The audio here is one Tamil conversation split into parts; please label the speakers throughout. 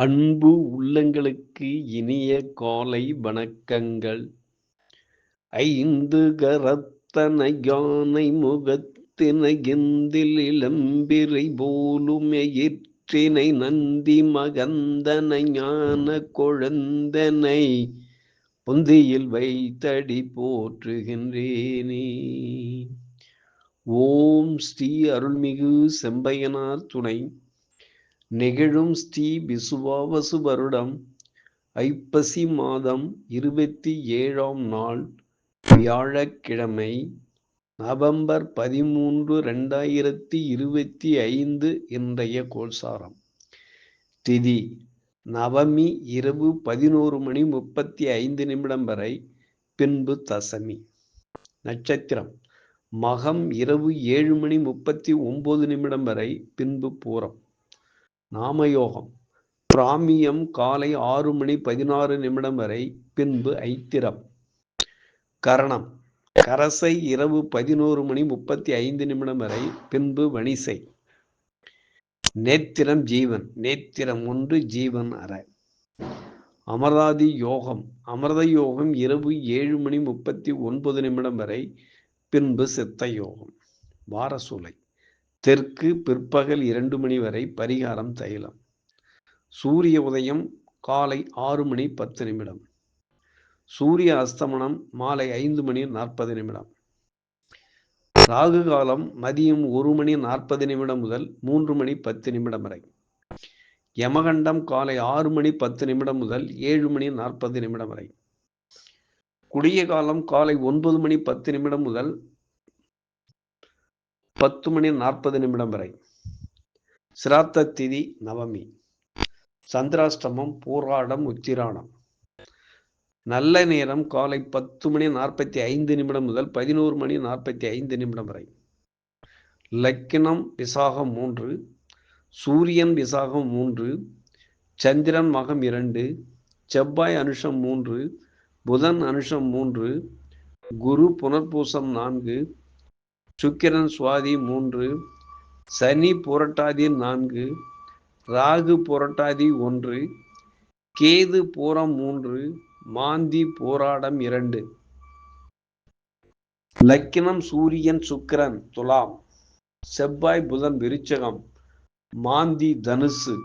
Speaker 1: அன்பு உள்ளங்களுக்கு இனிய காலை வணக்கங்கள். ஐந்து கரத்தன யானை முகத்தின எந்தில் இளம்பிரை போலும் நந்தி மகந்தன ஞான குழந்தனை பொந்தியில் வைத்தடி போற்றுகின்றேனே. ஓம் ஸ்ரீ அருள்மிகு செம்பையனார் துணை. நெகிழும் ஸ்ரீ விசுவாவசு வருடம் ஐப்பசி மாதம் இருபத்தி ஏழாம் நாள் வியாழக்கிழமை நவம்பர் பதிமூன்று ரெண்டாயிரத்தி இருபத்தி ஐந்து இன்றைய கோல்சாரம் திதி நவமி இரவு பதினோரு மணி முப்பத்தி ஐந்து நிமிடம் வரை பின்பு தசமி. நட்சத்திரம் மகம் இரவு ஏழு மணி முப்பத்தி ஒன்பது நிமிடம் வரை பின்பு பூரம். நாமயோகம். பிராமியம் காலை ஆறு மணி பதினாறு நிமிடம் வரை பின்பு ஐத்திரம். கரணம். கரசை இரவு பதினோரு மணி முப்பத்தி ஐந்து நிமிடம் வரை பின்பு வணிசை. நேத்திரம் ஜீவன். நேத்திரம் ஒன்று ஜீவன் அற. அமராதி யோகம். அமிர்த யோகம் இரவு ஏழு மணி முப்பத்தி ஒன்பது நிமிடம் வரை பின்பு சித்த யோகம். வாரசூலை தெற்கு பிற்பகல் இரண்டு மணி வரை பரிகாரம் தைலம் சூரிய உதயம் காலை ஆறு மணி பத்து நிமிடம். சூரிய அஸ்தமனம் மாலை ஐந்து மணி நாற்பது நிமிடம். ராகு காலம் மதியம் ஒரு மணி நாற்பது நிமிடம் முதல் மூன்று மணி பத்து நிமிடம் வரை. யமகண்டம் காலை ஆறு மணி பத்து நிமிடம் முதல் ஏழு மணி நாற்பது நிமிடம் வரை. குடிய காலம் காலை ஒன்பது மணி பத்து நிமிடம் முதல் பத்து மணி நாற்பது நிமிடம் வரை. சிராத்த திதி நவமி. சந்திராஷ்டமம் பூராடம் உச்சிராடம் நல்ல நேரம் காலை பத்து மணி நாற்பத்தி ஐந்து நிமிடம் முதல் பதினோரு மணி நாற்பத்தி ஐந்து நிமிடம் வரை. லக்கினம் விசாகம் மூன்று சூரியன் விசாகம் மூன்று சந்திரன் மகம் இரண்டு செவ்வாய் அனுஷம் மூன்று புதன் அனுஷம் மூன்று குரு புனர்பூசம் நான்கு சுக்கிரன் சுவாதி மூன்று சனி புரட்டாதி நான்கு ராகு புரட்டாதி ஒன்று கேது பூரம் மூன்று மாந்தி போராடம் இரண்டு. லக்கினம் சூரியன் சுக்கிரன் துலாம் செவ்வாய் புதன் விருச்சகம் மாந்தி தனுசு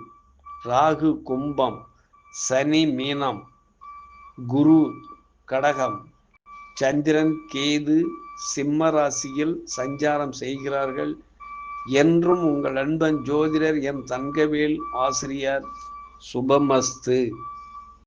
Speaker 1: ராகு கும்பம் சனி மீனம் குரு கடகம். சந்திரன் கேது சிம்ம ராசியில் சஞ்சாரம் செய்கிறார்கள். என்றும் உங்கள் அன்பன் ஜோதிடர் எம் தங்கவேல் ஆசிரியர் சுபமஸ்து.